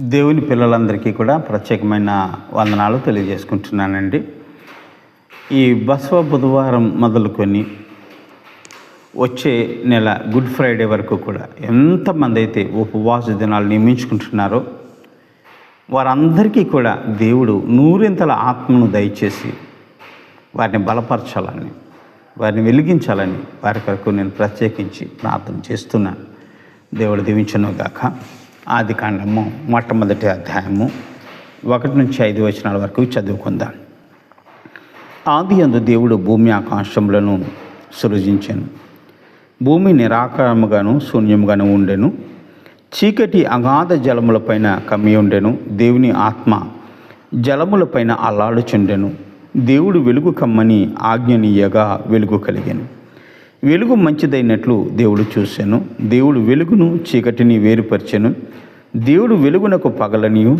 దేవుని పిల్లలందరికీ కూడా ప్రత్యేకమైన వందనాలు తెలియజేసుకుంటున్నానండి. ఈ బసవ బుధవారం మొదలుకొని వచ్చే నెల గుడ్ ఫ్రైడే వరకు కూడా ఎంతమంది అయితే ఉపవాస దినాలు నియమించుకుంటున్నారో వారందరికీ కూడా దేవుడు నూరింతల ఆత్మను దయచేసి వారిని బలపరచాలని వారిని వెలిగించాలని వారి కొరకు నేను ప్రత్యేకించి ప్రార్థన చేస్తున్నాను. దేవుడు దీవించను గాక ఆది కాండము మొట్టమొదటి అధ్యాయము ఒకటి నుంచి ఐదు వచనాల వరకు చదువుకుందాం. ఆది అందు దేవుడు భూమి ఆకాశములను సృజించాను. భూమి నిరాకారముగాను శూన్యముగాను ఉండెను. చీకటి అగాధ జలములపైన కమ్మి ఉండెను. దేవుని ఆత్మ జలములపైన అల్లాడుచుండెను. దేవుడు వెలుగు కమ్మని ఆజ్ఞనీయగా వెలుగు కలిగాను. వెలుగు మంచిదైనట్లు దేవుడు చూశాను దేవుడు వెలుగును చీకటిని వేరుపరిచెను. దేవుడు వెలుగునకు పగలనియు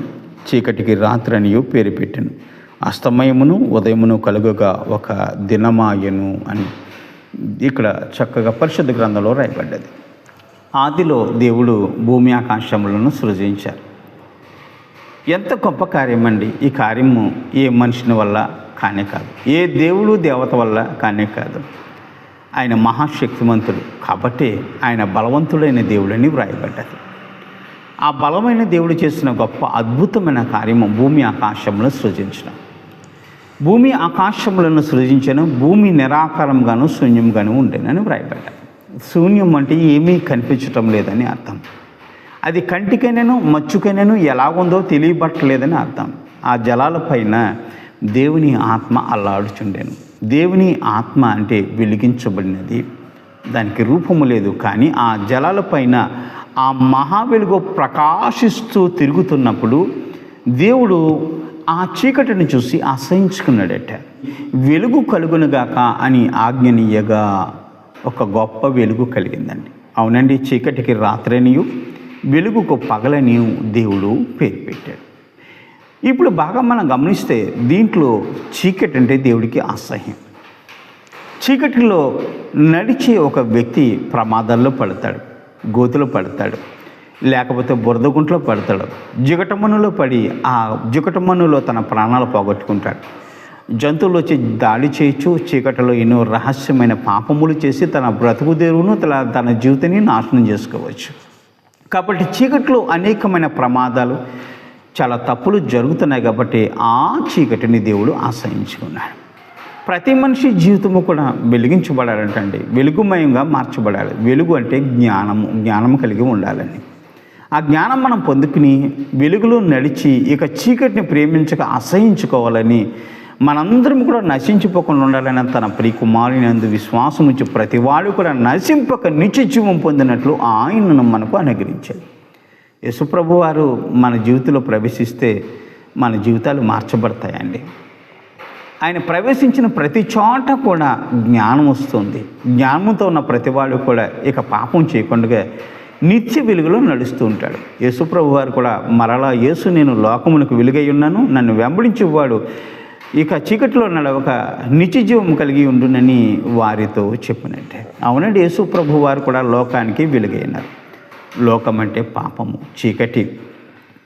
చీకటికి రాత్రనియు పేరు పెట్టెను. అస్తమయమును ఉదయమును కలుగగా ఒక దినమాయను అని ఇక్కడ చక్కగా పరిశుద్ధ గ్రంథంలో రాయబడ్డది. ఆదిలో దేవుడు భూమి ఆకాశములను సృజించారు. ఎంత గొప్ప కార్యమండి. ఈ కార్యము ఏ మనిషిని వల్ల కానే కాదు. ఏ దేవుడు దేవత వల్ల కానే కాదు. ఆయన మహాశక్తివంతుడు కాబట్టి ఆయన బలవంతుడైన దేవుడని వ్రాయబడ్డది. ఆ బలమైన దేవుడు చేసిన గొప్ప అద్భుతమైన కార్యము భూమి ఆకాశములను సృజించడం. భూమి ఆకాశములను సృజించను భూమి నిరాకారంగాను శూన్యంగాను ఉండేనని వ్రాయబడ్డాను శూన్యం అంటే ఏమీ కనిపించటం లేదని అర్థం. అది కంటికైనాను మచ్చుకైనాను ఎలాగుందో తెలియబట్టలేదని అర్థం. ఆ జలాలపైన దేవుని ఆత్మ అల్లాడుచుండెను. దేవుని ఆత్మ అంటే వెలిగించబడినది. దానికి రూపము లేదు కానీ ఆ జలాలపైన ఆ మహా వెలుగు ప్రకాశిస్తూ తిరుగుతున్నప్పుడు దేవుడు ఆ చీకటిని చూసి అసహించుకున్నాడట. వెలుగు కలుగునుగాక అని ఆజ్ఞనీయగా ఒక గొప్ప వెలుగు కలిగిందండి. అవునండి చీకటికి రాత్రనియు వెలుగుకు పగలనియు దేవుడు పేరు పెట్టాడు. ఇప్పుడు బాగా మనం గమనిస్తే దీంట్లో చీకటి అంటే దేవుడికి అసహ్యం. చీకటిలో నడిచే ఒక వ్యక్తి ప్రమాదాల్లో పడతాడు. గోతులో పడతాడు. లేకపోతే బురదగుంట్లో పడతాడు. జిగటమనులో పడి ఆ జిగటమనులో తన ప్రాణాలు పోగొట్టుకుంటాడు. జంతువులు వచ్చి దాడి చేయొచ్చు చీకటిలో ఎన్నో రహస్యమైన పాపములు చేసి తన బ్రతుకు తెరువును తన తన జీవితాన్ని నాశనం చేసుకోవచ్చు. కాబట్టి చీకట్లో అనేకమైన ప్రమాదాలు చాలా తప్పులు జరుగుతున్నాయి కాబట్టి ఆ చీకటిని దేవుడు ఆశ్రయించుకున్నాడు. ప్రతి మనిషి జీవితము కూడా వెలిగించబడాలంటండి. వెలుగుమయంగా మార్చబడాలి. వెలుగు అంటే జ్ఞానము జ్ఞానము కలిగి ఉండాలని ఆ జ్ఞానం మనం పొందుకుని వెలుగులో నడిచి ఇక చీకటిని ప్రేమించక అసహించుకోవాలని మనందరం కూడా నశించిపోకుండా ఉండాలని తన ప్రియ కుమారుని అందు విశ్వాసం ఉంచి ప్రతి వాడు కూడా నశింపక నిత్య జీవం పొందినట్లు ఆయనను మనకు అనుగ్రహించాడు. యశుప్రభు వారు మన జీవితంలో ప్రవేశిస్తే మన జీవితాలు మార్చబడతాయండి. ఆయన ప్రవేశించిన ప్రతి చోట కూడా జ్ఞానం వస్తుంది. జ్ఞానంతో ఉన్న ప్రతివాడు కూడా ఇక పాపం చేయకుండా నిత్య వెలుగులో నడుస్తూ ఉంటాడు. యేసుప్రభు వారు కూడా మరలా యేసు నేను లోకమునకు వెలుగై ఉన్నాను. నన్ను వెంబడించేవాడు ఇక చీకటిలో నడవక నిత్యజీవం కలిగి ఉండునని వారితో చెప్పినట్టే. అవునండి యేసు ప్రభు వారు కూడా లోకానికి వెలుగైనారు లోకం అంటే పాపము చీకటి.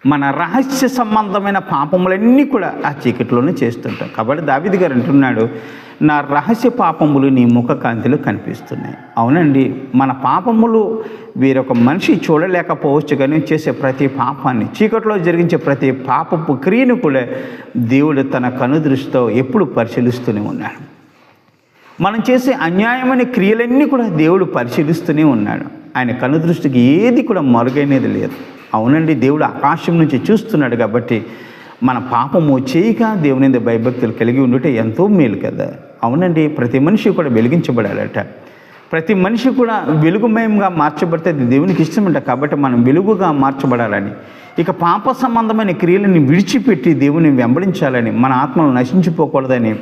మన రహస్య సంబంధమైన పాపములన్నీ కూడా ఆ చీకటిలోనే చేస్తుంటాం. కాబట్టి దావిది గారు అంటున్నాడు నా రహస్య పాపములు నీ ముఖ కాంతిలో కనిపిస్తున్నాయి. అవునండి మన పాపములు వేరొక మనిషి చూడలేకపోవచ్చు కానీ చేసే ప్రతి పాపాన్ని చీకటిలో జరిగించే ప్రతి పాపపు క్రియను కూడా దేవుడు తన కనుదృష్టితో ఎప్పుడు పరిశీలిస్తూనే ఉన్నాడు. మనం చేసే అన్యాయమైన క్రియలన్నీ కూడా దేవుడు పరిశీలిస్తూనే ఉన్నాడు. ఆయన కనుదృష్టికి ఏది కూడా మరుగైనది లేదు. అవునండి దేవుడు ఆకాశం నుంచి చూస్తున్నాడు కాబట్టి మన పాపము చేయక దేవుని భయభక్తులు కలిగి ఉండుటే ఎంతో మేలు కదా. అవునండి ప్రతి మనిషి కూడా వెలిగించబడాలట. ప్రతి మనిషి కూడా వెలుగుమయంగా మార్చబడితే అది దేవునికి ఇష్టమంట. కాబట్టి మనం వెలుగుగా మార్చబడాలని ఇక పాప సంబంధమైన క్రియలని విడిచిపెట్టి దేవుని వెంబడించాలని మన ఆత్మలు నశించిపోకూడదని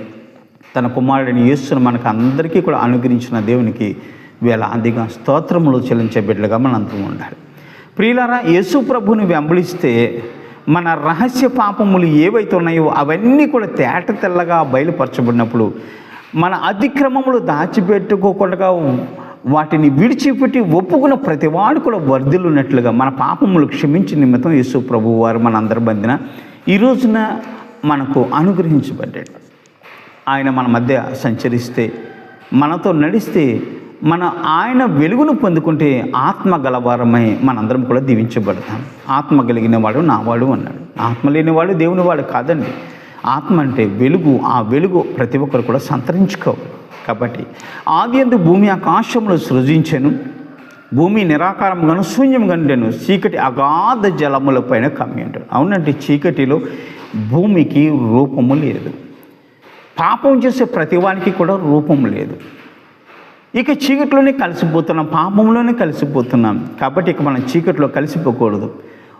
తన కుమారుడిని యేసును మనకు అందరికీ కూడా అనుగ్రహించిన దేవునికి వేలాదిగా స్తోత్రములు చెల్లించే బిడ్డలుగా మనం అంతం ఉండాలి. ప్రియులారా యేసు ప్రభుని వెంబడిస్తే మన రహస్య పాపములు ఏవైతే ఉన్నాయో అవన్నీ కూడా తేట తెల్లగా బయలుపరచబడినప్పుడు మన అతిక్రమములు దాచిపెట్టుకోకుండా వాటిని విడిచిపెట్టి ఒప్పుకున్న ప్రతివాడు కూడా వర్ధిల్లున్నట్లుగా మన పాపములు క్షమించి నిమిత్తం యేసు ప్రభు వారు మన అందరి బందిన ఈ రోజున మనకు అనుగ్రహించబడ్డాడు. ఆయన మన మధ్య సంచరిస్తే మనతో నడిస్తే మన ఆయన వెలుగును పొందుకుంటే ఆత్మ గలవారమై మనందరం కూడా దీవించబడతాం. ఆత్మ కలిగిన వాడు నావాడు అన్నాడు. ఆత్మ లేనివాడు దేవుని వాడు కాదండి. ఆత్మ అంటే వెలుగు. ఆ వెలుగు ప్రతి ఒక్కరు కూడా సంతరించుకోవాలి. కాబట్టి ఆది ఎందు భూమి ఆకాశంలో సృజించాను. భూమి నిరాకారంగాను శూన్యంగాను చీకటి అగాధ జలముల పైన కమ్మి ఉంటాడు. అవునంటే చీకటిలో భూమికి రూపము లేదు. పాపం చేసే ప్రతివానికి కూడా రూపం లేదు. ఇక చీకట్లోనే కలిసిపోతున్నాం పాపంలోనే కలిసిపోతున్నాం. కాబట్టి ఇక మనం చీకట్లో కలిసిపోకూడదు.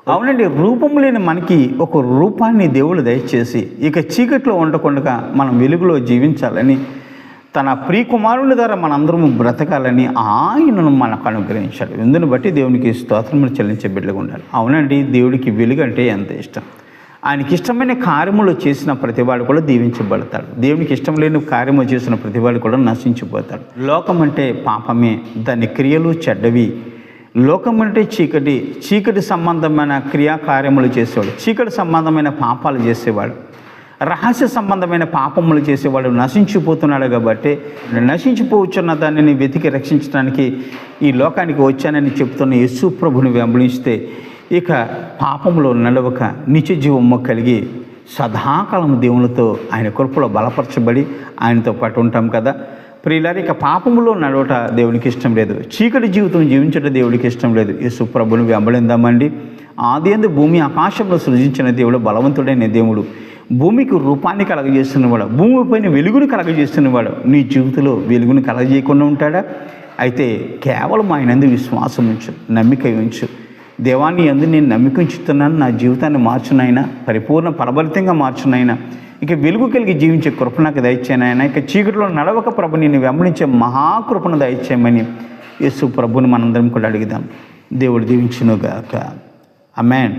అవునండి రూపం లేని మనకి ఒక రూపాన్ని దేవుడు దయచేసి ఇక చీకట్లో ఉండకుండా మనం వెలుగులో జీవించాలని తన ప్రియకుమారుల ద్వారా మనందరము బ్రతకాలని ఆయనను మనకు అనుగ్రహించాడు ఇందుని బట్టి దేవునికి స్తోత్రములు చెల్లించే బిడ్డగా ఉండాలి. అవునండి దేవుడికి వెలుగు అంటే ఎంత ఇష్టం? ఆయనకి ఇష్టమైన కార్యములు చేసిన ప్రతివాడు కూడా దీవించబడతాడు. దేవునికి ఇష్టం లేని కార్యము చేసిన ప్రతివాడు కూడా నశించిపోతాడు. లోకం అంటే పాపమే దాని క్రియలు చెడ్డవి. లోకం అంటే చీకటి చీకటి సంబంధమైన క్రియాకార్యములు చేసేవాడు చీకటి సంబంధమైన పాపాలు చేసేవాడు రహస్య సంబంధమైన పాపములు చేసేవాడు నశించిపోతున్నాడు కాబట్టి నశించిపోవచ్చున్న దానిని వెతికి రక్షించడానికి ఈ లోకానికి వచ్చానని చెప్తున్న యేసు ప్రభుని వెంబడిస్తే ఇక పాపంలో నడవక నిత్య జీవము కలిగి సదాకాలం దేవునితో ఆయన కృపలో బలపరచబడి ఆయనతో పాటు ఉంటాం కదా. ప్రియులారి ఇక పాపములో నడవట దేవునికి ఇష్టం లేదు. చీకటి జీవితం జీవించడం దేవుడికి ఇష్టం లేదు. యేసు ప్రభుని వెంబడిందామండి. ఆది ఎందు భూమి ఆకాశంలో సృజించిన దేవుడు బలవంతుడైన దేవుడు. భూమికి రూపాన్ని కలగజేస్తున్నవాడు భూమిపైన వెలుగును కలగజేస్తున్నవాడు నీ జీవితంలో వెలుగును కలగజేయకుండా ఉంటాడా? అయితే కేవలం ఆయన అందు విశ్వాసం ఉంచు నమ్మిక ఉంచు. దేవాన్ని అందు నేను నమ్మకించుతున్నాను నా జీవితాన్ని మార్చునైనా పరిపూర్ణ పరబలితంగా మార్చునైనా ఇక వెలుగు కలిగి జీవించే కృప నాకు దయచేనాయన ఇక చీకటిలో నడవక ప్రభు నేను వెంబడించే మహాకృపను దయచేయమని యేసు ప్రభుని మనందరం కూడా అడుగుదాం. దేవుడు దీవించునుగాక. అమెన్